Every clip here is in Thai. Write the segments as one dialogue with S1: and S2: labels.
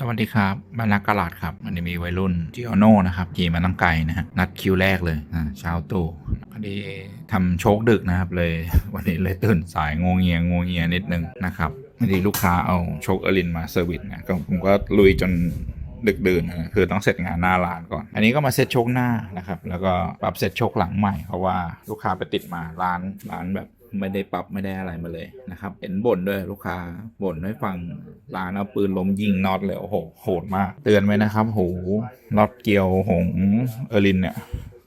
S1: สวัสดีครับบ้านนักกะลาดครับวันนี้มีวัยรุ่นจิโอโน่นะครับขี่มาตั้งไกลนะฮะนัดคิวแรกเลยอ่าเช้าตู่พอดีทำโชคดึกนะครับเลย วันนี้เลยตื่นสายงงเงียงวงเงียนิดนึงนะครับพอดีลูกค้าเอาโชคเอลินมาเซอร์วิสนะก็ผมก็ลุยจนดึกดื่นนะคือต้องเสร็จงานหน้าร้านก่อน อันนี้ก็มาเซ็ตโชคหน้านะครับ แล้วก็ปรับเซ็ตโชคหลังใหม่เพราะว่าลูกค้าไปติดมาร้านร้านแบบ ไม่ได้ปรับไม่ได้อะไรมาเลยนะครับ เห็นบ่นด้วยลูกค้าบ่นให้ฟังร้านเอาปืนลมยิงน็อตเลยโอ้โหโหดมาก เตือนไว้นะครับหูน็อตเกี่ยวหงเออรินเนี่ย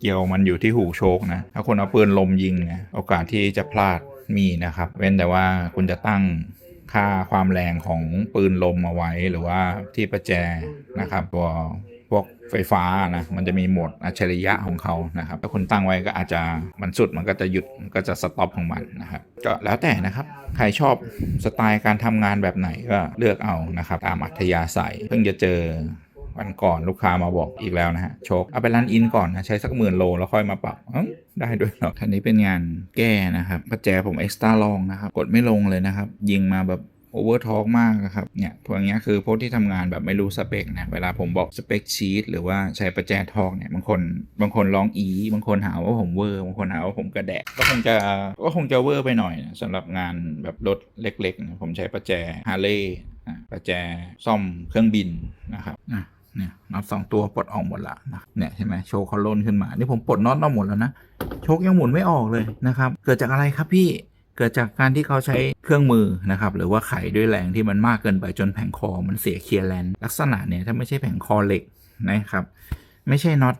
S1: เกี่ยวมันอยู่ที่หูโชคนะ ถ้าคุณเอาปืนลมยิงเนี่ยโอกาสที่จะพลาดมีนะครับ เว้นแต่ว่าคุณจะตั้งค่าความแรงของปืนลมเอาไว้หรือว่าที่ประแจนะครับตัว ไฟฟ้านะมันจะมีโหมดอัจฉริยะของเขานะครับถ้าคุณตั้งไว้ก็อาจจะมันสุดมันก็จะหยุดก็จะสต็อปของมันนะครับก็แล้วแต่นะครับใครชอบสไตล์การทำงานแบบไหนก็เลือกเอานะครับตามอัธยาศัยเพิ่งจะเจอวันก่อนลูกค้ามาบอกอีกแล้วนะฮะโชคเอาไปรันอินก่อนนะใช้สักหมื่นโลแล้วค่อยมาปรับเอ้าได้ด้วยหรอทันนี้เป็นงานแก้นะครับประแจผมเอ็กซ์ตร้าลองนะครับกดไม่ลงเลยนะครับ ยิงมาแบบ โอเวอร์ทอกมากนะครับเนี่ยพวกเนี้ยคือพวกที่ทำงานแบบไม่รู้สเปคนะเวลาผมบอกสเปคชีตหรือว่าใช้ประแจทอกเนี่ยบางคนบางคนลองอีบางคนหาว่าผมเวอร์บางคนหาว่าผมกระแดกก็คงจะก็คงจะเวอร์ไปหน่อยนะสำหรับงานแบบรถเล็กๆนะผมใช้ประแจฮาร์เลย์ประแจซ่อมเครื่องบินนะครับเนี่ยน็อตสองตัวปลดออกหมดละนะเนี่ยเห็นไหมโชว์เขาล่นขึ้นมา นี่ผมปลดน็อตออกหมดแล้วนะโชคยังหมุนไม่ออกเลยนะครับ เกิดจากอะไรครับพี่ เกิดจากการที่เขาใช้เครื่องมือนะครับหรือว่าไขด้วยแรงที่มันมากเกินไปจนแผงคอมันเสียเคลียร์แลนด์ลักษณะเนี่ยถ้าไม่ใช่แผงคอเหล็กนะครับไม่ใช่น็อต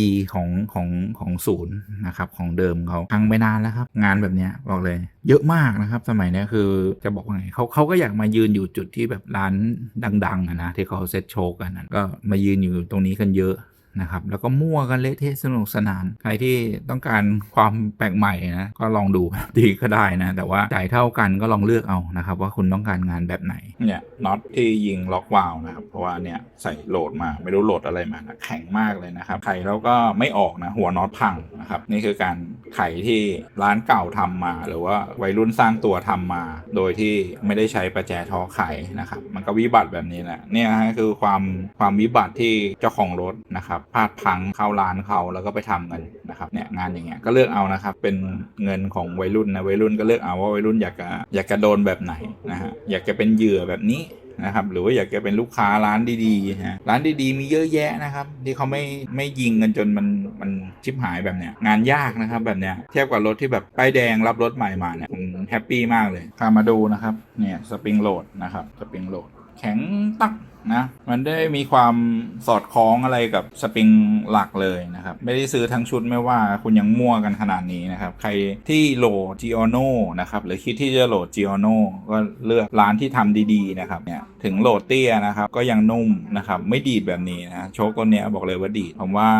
S1: ดีๆ ของของของศูนย์นะครับของเดิมเขาพังไปนานแล้วครับ งานแบบเนี้ยบอกเลย เยอะมากนะครับ สมัยนี้คือจะบอกว่าไงเขาเขาก็อยากมายืนอยู่จุดที่แบบร้านดังๆนะที่เขาเซ็ตโชว์กันนะก็มายืนอยู่ตรงนี้กันเยอะ นะครับแล้วก็มั่วกันเละเทะสนุกสนาน ใครที่ต้องการความแปลกใหม่นะก็ลองดูดีก็ได้นะแต่ว่าจ่ายเท่ากันก็ลองเลือกเอานะครับว่าคุณต้องการงานแบบไหนเนี่ยน็อตที่ยิงล็อกวาล์วนะครับเพราะว่าเนี่ยใส่โหลดมาไม่รู้โหลดอะไรมานะแข็งมากเลยนะครับไขแล้วก็ไม่ออกนะหัวน็อตพังนะครับนี่คือการไขที่ร้านเก่าทำมา หรือว่าวัยรุ่นสร้างตัวทำมา โดยที่ไม่ได้ใช้ประแจทอไขนะครับมันก็วิบัติแบบนี้แหละเนี่ยฮะคือความความวิบัติที่เจ้าของรถนะครับพลาดพังเข้าร้านเขาแล้วก็ไปทำกันนะครับเนี่ยงานอย่างเงี้ยก็เลือกเอานะครับเป็นเงินของวัยรุ่นนะวัยรุ่นก็เลือกเอาว่าวัยรุ่นอยากจะอยากจะโดนแบบไหนนะฮะอยากจะเป็นเหยื่อแบบนี้นะครับหรือว่าอยากจะเป็นลูกค้าร้านดีๆฮะร้านดีๆ มีเยอะแยะนะครับ ที่เขาไม่ไม่ยิงกันจนมันมันชิบหายแบบเนี้ยงานยากนะครับแบบเนี้ยเทียบกับรถที่แบบป้ายแดงรับรถใหม่มาเนี่ยผมแฮปปี้มากเลยพามาดูนะครับเนี่ยสปริงโหลดนะครับสปริงโหลดแข็งตัก นะมันได้มีความสอดคล้องอะไรกับสปริงหลักเลยนะครับ ไม่ได้ซื้อทั้งชุดไม่ว่าคุณยังมั่วกันขนาดนี้นะครับ ใครที่โหลด g i o n o นะครับหรือคิดที่จะโหลด g i o n o ก็เลือกร้านที่ทำดีๆนะครับเนี่ยถึงโหลดเตี้ยนะครับก็ยังนุ่มนะครับไม่ดีดแบบนี้นะโชคตัวเนี้ยบอกเลยว่าดีดผมว่า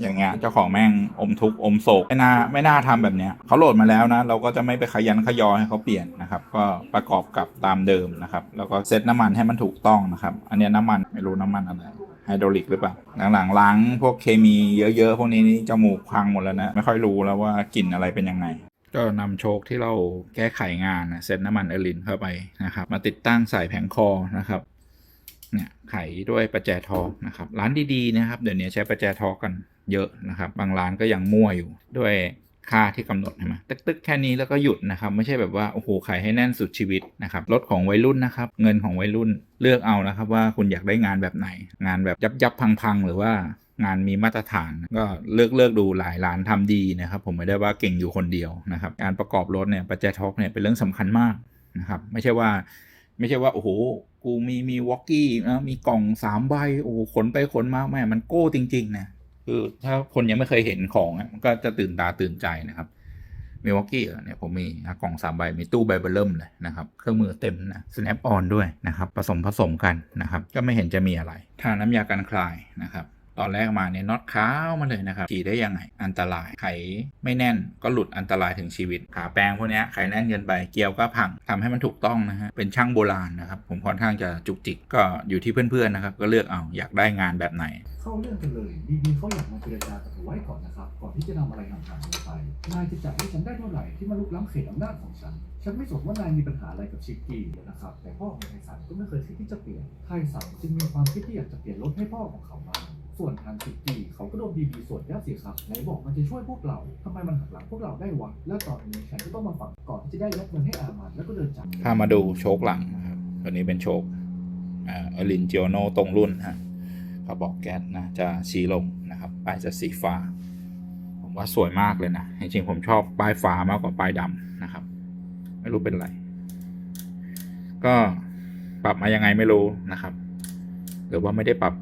S1: อย่างเงี้ยเจ้าของแม่งอมทุกข์อมโศกไม่น่าไม่น่าทำแบบเนี้ยเขาโหลดมาแล้วนะ เราก็จะไม่ไปขยันขยอให้เขาเปลี่ยนนะครับ ก็ประกอบกับตามเดิมนะครับ แล้วก็เซตน้ำมันให้มันถูกต้องนะครับ อันเนี้ยน้ำมันไม่รู้น้ำมันอะไรไฮดรอลิกหรือเปล่า หลังๆล้างพวกเคมีเยอะๆ พวกนี้นี่จมูกพังหมดแล้วนะ ไม่ค่อยรู้แล้วว่ากลิ่นอะไรเป็นยังไง ก็นำโชคที่เราแก้ไขงานนะเซตน้ำมันเอลินเข้าไปนะครับ มาติดตั้งใส่แผงคอนะครับ เนี่ยไขด้วยประแจทองนะครับร้านดีๆนะครับเดี๋ยวนี้ใช้ประแจทอกันเยอะนะครับ บางร้านก็ยังมั่วอยู่ด้วยค่าที่กำหนดใช่ไหมตึกๆแค่นี้แล้วก็หยุดนะครับ ไม่ใช่แบบว่าโอ้โหขายให้แน่นสุดชีวิตนะครับรถของวัยรุ่นนะครับ เงินของวัยรุ่นเลือกเอานะครับ ว่าคุณอยากได้งานแบบไหน งานแบบยับยับพังๆ หรือว่างานมีมาตรฐานก็เลือกเลือกดูหลายร้านทำดีนะครับ ผมไม่ได้ว่าเก่งอยู่คนเดียวนะครับ การประกอบรถเนี่ยประแจทอกเนี่ยเป็นเรื่องสำคัญมากนะครับ ไม่ใช่ว่า ไม่ใช่ว่าโอ้โห กูมีมีวอกกี้นะมีกล่องสามใบโอ้ขนไปขนมาแม่มันโก้จริง ๆ นะคือถ้าคนยังไม่เคยเห็นของมันก็จะตื่นตาตื่นใจนะครับมีวอกกี้เนี่ยผมมีนะกล่องสามใบมีตู้ใบเบอร์เริ่มเลยนะครับเครื่องมือเต็มนะ snap on ด้วยนะครับ ผสมผสมกันนะครับ ก็ไม่เห็นจะมีอะไรทาน้ำยากันคลายนะครับ ตอนแรกมาเนี่ยน็อตขาวมาเลยนะครับขี่ได้ยังไงอันตรายไขไม่แน่นก็หลุดอันตรายถึงชีวิตขาแปรงพวกนี้ไขแน่นเกินไปเกลียวก็พังทำให้มันถูกต้องนะฮะเป็นช่างโบราณนะครับผมค่อนข้างจะจุกจิกก็อยู่ที่เพื่อนๆนะครับก็เลือกเอาอยากได้งานแบบไหน
S2: เข้าเรื่องกันเลยบีบีเขาอยากมาเจรจากับหนูไว้ก่อนนะครับก่อนที่จะนำอะไรต่างๆไปนายจะจ่ายให้ฉันได้เท่าไหร่ที่มาลุกล้ำเขตอำนาจของฉันฉันไม่สนว่านายมีปัญหาอะไรกับชิกกี้นะครับแต่พ่อของไทสันก็ไม่เคยคิดที่จะเปลี่ยนไทสันจึงมีความคิดที่อยากจะเปลี่ยนรถให้พ่อของเขาบ้า ส่วนทางชิกกี้เขาก็โดนบีบีสวนยับสิครับไหนบอกมันจะช่วยพวกเราทำไมมันหักหลังพวกเราได้วะและตอนนี้ฉันก็ต้องมาฝังก่อนที่จะได้ยัดเงินให้อามันแล้วก็เดินจาก
S1: พามาดูโชคหลังนะครับตัวนี้เป็นโชคเออลินจิโอโนตรงรุ่นฮะกระบอกแก๊สนะจะสีลงนะครับป้ายจะสีฟ้า ผมว่าสวยมากเลยนะจริงๆผมชอบป้ายฟ้ามากกว่าป้ายดำนะครับ ไม่รู้เป็นไร ก็ปรับมายังไงไม่รู้นะครับ หรือว่าไม่ได้ปรับ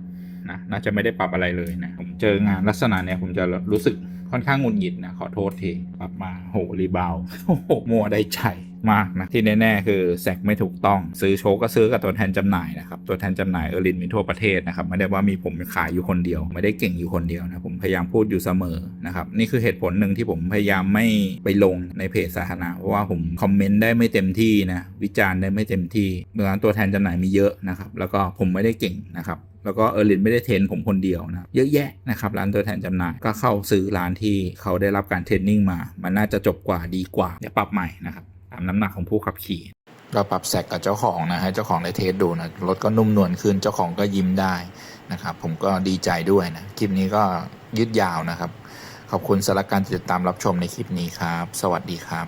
S1: นะน่าจะไม่ได้ปรับอะไรเลยนะผมเจองานลักษณะเนี้ยผมจะรู้สึกค่อนข้างงุนหงิดนะขอโทษทีปรับมาโหรีบาวโหมัวได้ใจ มากนะที่แน่ๆคือแซกไม่ถูกต้อง ซื้อโชก็ซื้อกับตัวแทนจำหน่ายนะครับตัวแทนจำหน่ายเออรินมีทั่วประเทศนะครับไม่ได้ว่ามีผมขายอยู่คนเดียว ไม่ได้เก่งอยู่คนเดียวนะผมพยายามพูดอยู่เสมอนะครับนี่คือเหตุผลหนึ่งที่ผมพยายามไม่ไปลงในเพจสาธารณะเพราะว่าผมคอมเมนต์ได้ไม่เต็มที่นะวิจารณ์ได้ไม่เต็มที่เมื่อตัวแทนจำหน่ายมีเยอะนะครับแล้วก็ผมไม่ได้เก่งนะครับแล้วก็เออร์ลินไม่ได้เทรนผมคนเดียวนะเยอะแยะนะครับร้านตัวแทนจำหน่ายก็เข้าซื้อร้านที่เขาได้รับการเทรนนิ่งมา มันน่าจะจบกว่าดีกว่าเดี๋ยวปรับใหม่นะครับามน้ำหนักของผู้ขับขี่เราปรับแสกกับเจ้าของนะให้เจ้าของได้เทสดูนะรถก็นุ่มนวลขึ้นเจ้าของก็ยิ้มได้นะครับผมก็ดีใจด้วยนะคลิปนี้ก็ยืดยาวนะครับ ขอบคุณสำหรับการติดตามรับชมในคลิปนี้ครับ สวัสดีครับ